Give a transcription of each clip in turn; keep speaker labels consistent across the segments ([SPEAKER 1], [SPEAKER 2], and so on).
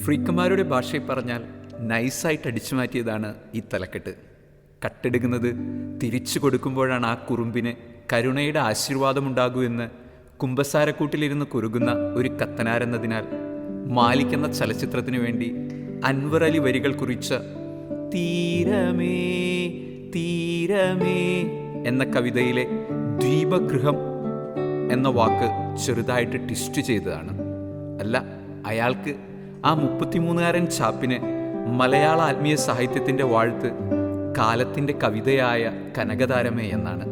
[SPEAKER 1] ഫ്രീക്കന്മാരുടെ ഭാഷയിൽ പറഞ്ഞാൽ നൈസായിട്ട് അടിച്ചു മാറ്റിയതാണ് ഈ തലക്കെട്ട്. കട്ടെടുക്കുന്നത് തിരിച്ചു കൊടുക്കുമ്പോഴാണ് ആ കുറുമ്പിന് കരുണയുടെ ആശീർവാദമുണ്ടാകൂ എന്ന് കുമ്പസാരക്കൂട്ടിലിരുന്ന് കുറുകുന്ന ഒരു കത്തനാരെന്നതിനാൽ മാലിക് എന്ന ചലച്ചിത്രത്തിനു വേണ്ടി അൻവർ അലി വരികൾ കുറിച്ച തീരമേ തീരമേ എന്ന കവിതയിലെ ദ്വീപഗൃഹം എന്ന വാക്ക് ചെറുതായിട്ട് ട്വിസ്റ്റ് ചെയ്തതാണ്. അല്ല അയാൾക്ക് ആ മുപ്പത്തിമൂന്നുകാരൻ ചാപ്പിന് മലയാള ആത്മീയ സാഹിത്യത്തിന്റെ വാഴ്ത്ത് കാലത്തിന്റെ കവിതയായ കനകതാരമേ എന്നാണ്.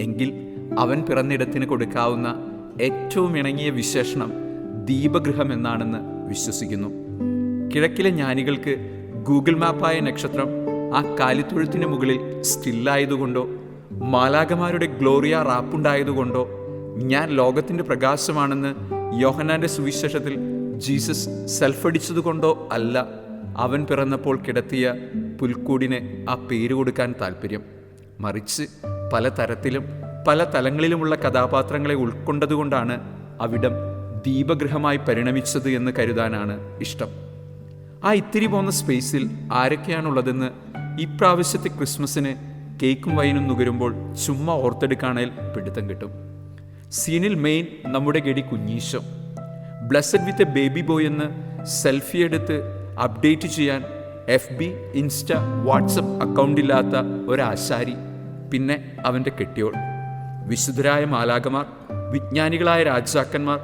[SPEAKER 1] എങ്കിൽ അവൻ പിറന്നിടത്തിന് കൊടുക്കാവുന്ന ഏറ്റവും ഇണങ്ങിയ വിശേഷണം ദീപഗൃഹം എന്നാണെന്ന് വിശ്വസിക്കുന്നു. കിഴക്കിലെ ജ്ഞാനികൾക്ക് ഗൂഗിൾ മാപ്പായ നക്ഷത്രം ആ കാലിത്തൊഴുത്തിന് മുകളിൽ സ്റ്റില്ലായതുകൊണ്ടോ മാലാകമാരുടെ ഗ്ലോറിയ റാപ്പുണ്ടായതുകൊണ്ടോ ഞാൻ ലോകത്തിന്റെ പ്രകാശമാണെന്ന് യോഹനാന്റെ സുവിശേഷത്തിൽ ജീസസ് സെൽഫടിച്ചതുകൊണ്ടോ അല്ല അവൻ പിറന്നപ്പോൾ കിടത്തിയ പുൽക്കൂടിന് ആ പേര് കൊടുക്കാൻ താല്പര്യം മറിച്ച് പല തരത്തിലും പല തലങ്ങളിലുമുള്ള കഥാപാത്രങ്ങളെ ഉൾക്കൊണ്ടതുകൊണ്ടാണ് അവിടം ദീപഗൃഹമായി പരിണമിച്ചത് എന്ന് കരുതാനാണ് ഇഷ്ടം. ആ ഇത്തിരി പോന്ന സ്പേസിൽ ആരൊക്കെയാണുള്ളതെന്ന് ഇപ്രാവശ്യത്തെ ക്രിസ്മസിന് കേക്കും വൈനും നുകരുമ്പോൾ ചുമ്മാ ഓർത്തെടുക്കാണേൽ പിടുത്തം കിട്ടും. സീനിൽ മെയിൻ നമ്മുടെ ഗടി കുഞ്ഞീശോ. Blessed with a baby boy എന്ന് സെൽഫി എടുത്ത് അപ്ഡേറ്റ് ചെയ്യാൻ എഫ് ബി ഇൻസ്റ്റ വാട്സപ്പ് അക്കൗണ്ടില്ലാത്ത ഒരാശാരി പിന്നെ അവന്റെ കെട്ടിയോൾ. വിശുദ്ധരായ മാലാകമാർ വിജ്ഞാനികളായ രാജാക്കന്മാർ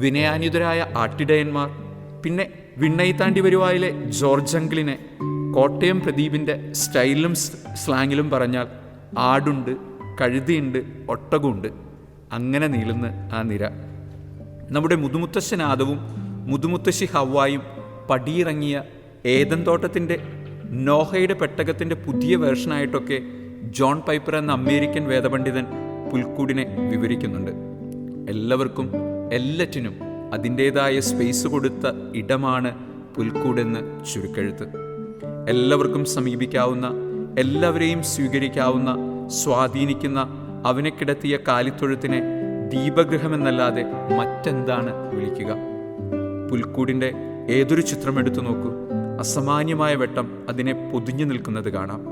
[SPEAKER 1] വിനയാനുതരായ ആട്ടിടയന്മാർ പിന്നെ വിണ്ണയിത്താണ്ടി വരുവായിലെ ജോർജ് അങ്കിളിനെ കോട്ടയം പ്രദീപിന്റെ സ്റ്റൈലിലും സ്ലാങ്ങിലും പറഞ്ഞാൽ ആടുണ്ട് കഴുതിയുണ്ട് ഒട്ടകമുണ്ട്. അങ്ങനെ നീളുന്ന ആ നിര. നമ്മുടെ മുതുമുത്തശ്ശനാദവും മുതുമുത്തശ്ശി ഹവായും പടിയിറങ്ങിയ ഏതൻ തോട്ടത്തിന്റെ നോഹയുടെ പെട്ടകത്തിന്റെ പുതിയ വേർഷനായിട്ടൊക്കെ ജോൺ പൈപ്പർ എന്ന അമേരിക്കൻ വേദപണ്ഡിതൻ പുൽക്കൂടിനെ വിവരിക്കുന്നുണ്ട്. എല്ലാവർക്കും എല്ലാറ്റിനും അതിന്റേതായ സ്പേസ് കൊടുത്ത ഇടമാണ് പുൽക്കൂടെന്ന് ചുരുക്കെഴുത്ത്. എല്ലാവർക്കും സമീപിക്കാവുന്ന എല്ലാവരെയും സ്വീകരിക്കാവുന്ന സ്വാധീനിക്കുന്ന അവനെ കിടത്തിയ കാലിത്തൊഴുത്തിനെ ദീപഗൃഹമെന്നല്ലാതെ മറ്റെന്താണ് വിളിക്കുക? പുൽക്കൂടിന്റെ ഏതൊരു ചിത്രം എടുത്തു നോക്കൂ. അസാമാന്യമായ വെട്ടം അതിനെ പൊതിഞ്ഞു നിൽക്കുന്നത് കാണാം.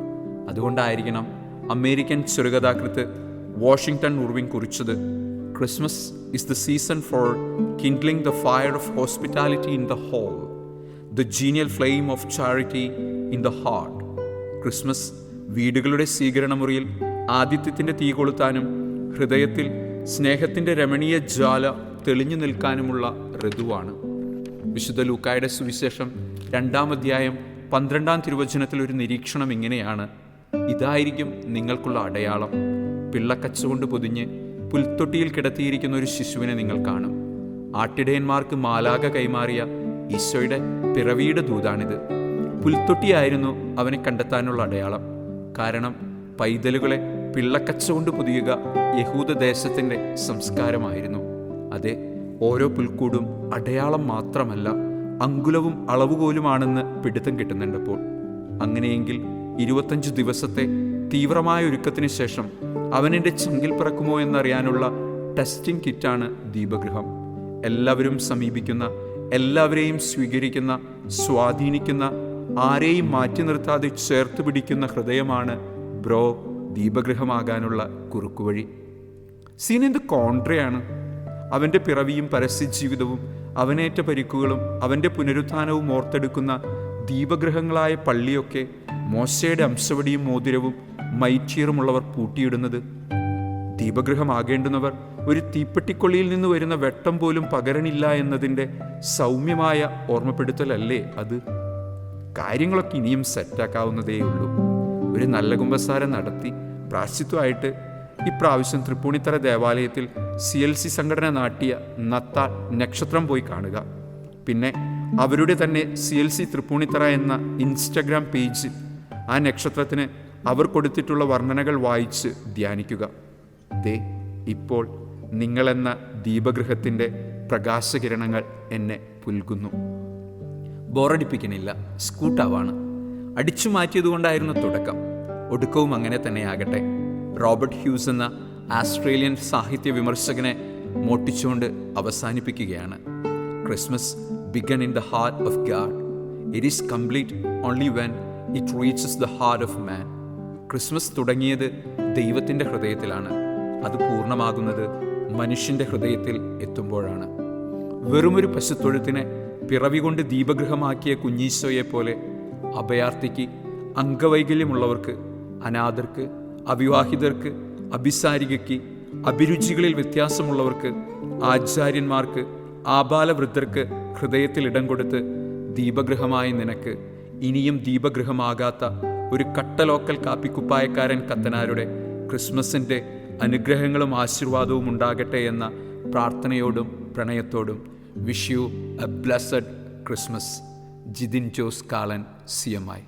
[SPEAKER 1] അതുകൊണ്ടായിരിക്കണം അമേരിക്കൻ ചെറുകഥാകൃത്ത് വാഷിംഗ്ടൺ ഉർവിൻ കുറിച്ചത്. Christmas is the season for kindling the fire of hospitality in the hall. The genial flame of charity in the heart. Christmas വീടുകളുടെ സ്വീകരണമുറിയിൽ ആതിഥ്യത്തിന്റെ തീ കൊളുത്താനും ഹൃദയത്തിൽ സ്നേഹത്തിന്റെ രമണീയ ജ്വാല തെളിഞ്ഞു നിൽക്കാനുമുള്ള ഋതുവാണ്. വിശുദ്ധ ലൂക്കായുടെ സുവിശേഷം രണ്ടാം അധ്യായം പന്ത്രണ്ടാം തിരുവചനത്തിൽ ഒരു നിരീക്ഷണം ഇങ്ങനെയാണ്. ഇതായിരിക്കും നിങ്ങൾക്കുള്ള അടയാളം. പിള്ളക്കച്ചുകൊണ്ട് പൊതിഞ്ഞ് പുൽത്തൊട്ടിയിൽ കിടത്തിയിരിക്കുന്ന ഒരു ശിശുവിനെ നിങ്ങൾ കാണും. ആട്ടിടയന്മാർക്ക് മാലാക കൈമാറിയ ഈശോയുടെ പിറവിയുടെ ദൂതാണിത്. പുൽത്തൊട്ടിയായിരുന്നു അവനെ കണ്ടെത്താനുള്ള അടയാളം. കാരണം പൈതലുകളെ പിള്ളക്കച്ചുകൊണ്ട് പൊതിയുക യഹൂദദേശത്തിന്റെ സംസ്കാരമായിരുന്നു. അതെ ഓരോ പുൽക്കൂടും അടയാളം മാത്രമല്ല അങ്കുലവും അളവുകോലുമാണെന്ന് പിടുത്തം കിട്ടുന്നുണ്ടപ്പോൾ. അങ്ങനെയെങ്കിൽ ഇരുപത്തഞ്ച് ദിവസത്തെ തീവ്രമായ ഒരുക്കത്തിന് ശേഷം അവനെന്റെ ചങ്കിൽ പിറക്കുമോ എന്നറിയാനുള്ള ടെസ്റ്റിംഗ് കിറ്റാണ് ദീപഗൃഹം. എല്ലാവരും സമീപിക്കുന്ന എല്ലാവരെയും സ്വീകരിക്കുന്ന സ്വാധീനിക്കുന്ന ആരെയും മാറ്റി നിർത്താതെ ചേർത്ത് പിടിക്കുന്ന ഹൃദയമാണ് ബ്രോ ദീപഗൃഹമാകാനുള്ള കുറുക്കുവഴി. എന്ത് കോൺട്രയാണ്. അവന്റെ പിറവിയും പരസ്യ ജീവിതവും അവനേറ്റ പരിക്കുകളും അവന്റെ പുനരുത്ഥാനവും ഓർത്തെടുക്കുന്ന ദീപഗൃഹങ്ങളായ പള്ളിയൊക്കെ മോശയുടെ അംശവടിയും മോതിരവും മൈറ്റീറുമുള്ളവർ പൂട്ടിയിടുന്നത്. ദീപഗൃഹമാകേണ്ടുന്നവർ ഒരു തീപ്പെട്ടിക്കൊള്ളിയിൽ നിന്ന് വരുന്ന വെട്ടം പോലും പകരണില്ല എന്നതിന്റെ സൗമ്യമായ ഓർമ്മപ്പെടുത്തലല്ലേ അത്? കാര്യങ്ങളൊക്കെ ഇനിയും സെറ്റാക്കാവുന്നതേയുള്ളൂ ഒരു നല്ല കുമ്പസാരം നടത്തി പ്രാശ്ചിത്വമായിട്ട് ഇപ്രാവശ്യം തൃപ്പൂണിത്തറ ദേവാലയത്തിൽ സി എൽ സി സംഘടന നാട്ടിയ നത്ത നക്ഷത്രം പോയി കാണുക. പിന്നെ അവരുടെ തന്നെ സി എൽ സി തൃപ്പൂണിത്തറ എന്ന ഇൻസ്റ്റഗ്രാം പേജിൽ ആ നക്ഷത്രത്തിന് അവർ കൊടുത്തിട്ടുള്ള വർണനകൾ വായിച്ച് ധ്യാനിക്കുക. ദേ ഇപ്പോൾ നിങ്ങളെന്ന ദീപഗൃഹത്തിന്റെ പ്രകാശകിരണങ്ങൾ എന്നെ പുൽകുന്നു. ബോറടിപ്പിക്കണില്ല സ്കൂട്ടാവാണ്. അടിച്ചു മാറ്റിയതുകൊണ്ടായിരുന്നു തുടക്കം. ഒടുക്കവും അങ്ങനെ തന്നെയാകട്ടെ. റോബർട്ട് ഹ്യൂസ് എന്ന ആസ്ട്രേലിയൻ സാഹിത്യ വിമർശകനെ മോട്ടിച്ചുകൊണ്ട് അവസാനിപ്പിക്കുകയാണ്. Christmas begun in the heart of God it is complete only when it reaches the heart of man Christmas തുടങ്ങിയത് ദൈവത്തിന്റെ ഹൃദയത്തിലാണ്. അത് പൂർണമാകുന്നത് മനുഷ്യന്റെ ഹൃദയത്തിൽ എത്തുമ്പോഴാണ്. വെറുമൊരു പശുത്തൊഴുത്തിനെ പിറവി കൊണ്ട് ദീപഗൃഹമാക്കിയ കുഞ്ഞീശോയെ പോലെ അഭയാർത്ഥിക്ക് അംഗവൈകല്യമുള്ളവർക്ക് അനാഥർക്ക് അവിവാഹിതർക്ക് അഭിസാരികയ്ക്ക് അഭിരുചികളിൽ വ്യത്യാസമുള്ളവർക്ക് ആചാര്യന്മാർക്ക് ആബാലവൃദ്ധർക്ക് ഹൃദയത്തിൽ ഇടം കൊടുത്ത് ദീപഗൃഹമായ നിനക്ക് ഇനിയും ദീപഗൃഹമാകാത്ത ഒരു കട്ടലോക്കൽ കാപ്പിക്കുപ്പായക്കാരൻ കത്തനാരുടെ ക്രിസ്മസിന്റെ അനുഗ്രഹങ്ങളും ആശീർവാദവും ഉണ്ടാകട്ടെ എന്ന പ്രാർത്ഥനയോടും പ്രണയത്തോടും wish you a blessed Christmas. Jithin Jose Kalan C M I.